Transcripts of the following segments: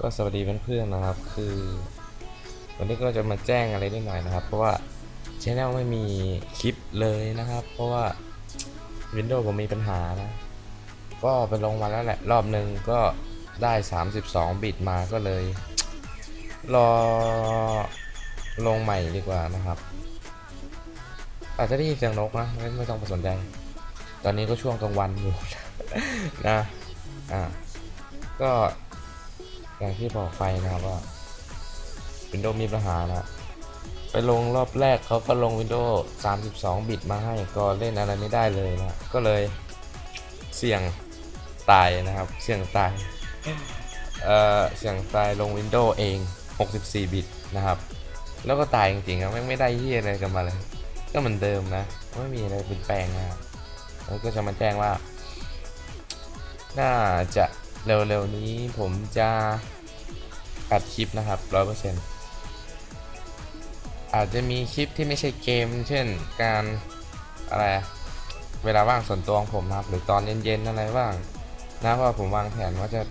ก็สวัสดีเพื่อนๆนะครับ คือ วันนี้ก็จะมาแจ้งอะไรนิดหน่อยนะครับ เพราะว่าช anel ไม่มีคลิปเลยนะครับ เพราะว่า Windows ผมมีปัญหานะ ก็ไปลงมาแล้วแหละ รอบหนึ่งก็ได้ 32 บิตมาก็เลย รอลงใหม่ดีกว่านะครับ อาจจะได้ยินเสียงนกนะ ไม่ไม่ต้องไปสนใจ ตอนนี้ก็ช่วงกลางวันอยู่นะอ่าก็ อย่างที่บอกไปนะครับว่า Windows มีปัญหานะไปลงรอบแรกเขาก็ลง Windows 32 บิตมาให้ก็เล่นอะไรไม่ได้เลยนะก็เลยเสี่ยงตายนะครับ เสี่ยงตายเอ่อเสี่ยงตายลง Windows เอง 64 บิตนะครับ แล้วก็ตายจริงๆครับไม่ได้ที่อะไรกันมาเลย ก็เหมือนเดิมนะไม่มีอะไรเปลี่ยนแปลงนะครับแล้วก็จะมาแจ้งว่า น่าจะ เร็วๆนี้ผมจะอัดคลิปนะครับร้อยเปอร์เซ็นต์อาจจะมีคลิปที่ไม่ใช่เกม เช่นการอะไรเวลาว่างส่วนตัวของผมนะครับ หรือตอนเย็นๆอะไรบ้างนะเพราะผมวางแผนว่าจะ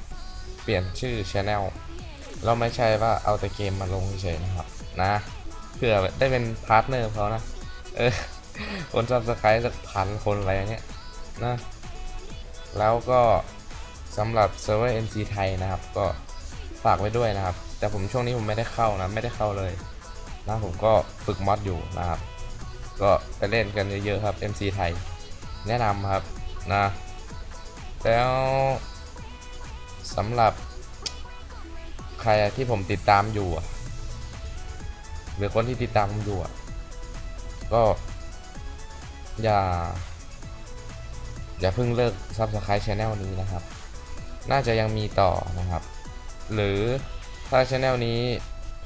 เปลี่ยนชื่อช anel เราไม่ใช่ว่าเอาแต่เกมมาลงเฉยๆนะครับ นะเพื่อได้เป็นพาร์ทเนอร์เขานะ เออ คนซับสไครต์สักพันคนอะไรอย่างเงี้ยนะ แล้วก็ สำหรับเซิร์ฟเวอร์ NC ไทยนะครับ ก็ฝากไว้ด้วยนะครับ แต่ผมช่วงนี้ผมไม่ได้เข้านะ ไม่ได้เข้าเลยนะผมก็ฝึกมอดอยู่นะครับ ก็ไปเล่นกันเยอะๆครับ MC ไทย แนะนำครับนะ แล้วสำหรับใครที่ผมติดตามอยู่หรือคนที่ติดตามผมอยู่ก็ อย่า อย่าเพิ่งเลิก Subscribe Channel นี้นะครับ น่าจะยังมีต่อนะครับ หรือถ้า Channel นี้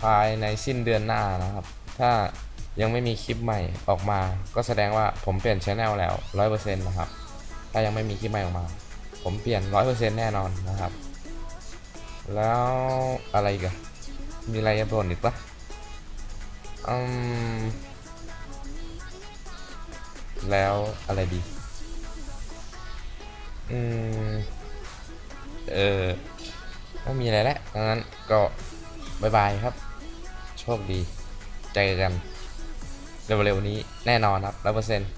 ภายในสิ้นเดือนหน้านะครับ ถ้ายังไม่มีคลิปใหม่ออกมา ก็แสดงว่าผมเปลี่ยน Channel แล้ว 100%นะครับ ถ้ายังไม่มีคลิปใหม่ออกมา ผมเปลี่ยน 100%แน่นอนนะครับ แล้วอะไรอีกันมีอะไรจะบ่นอีกปะอืมแล้วอะไรดี อืม เออไม่มีอะไรแล้วดังนั้นก็บายบายครับ โชคดี เจอกันเร็วๆนี้แน่นอนครับร้อยเปอร์เซ็นต์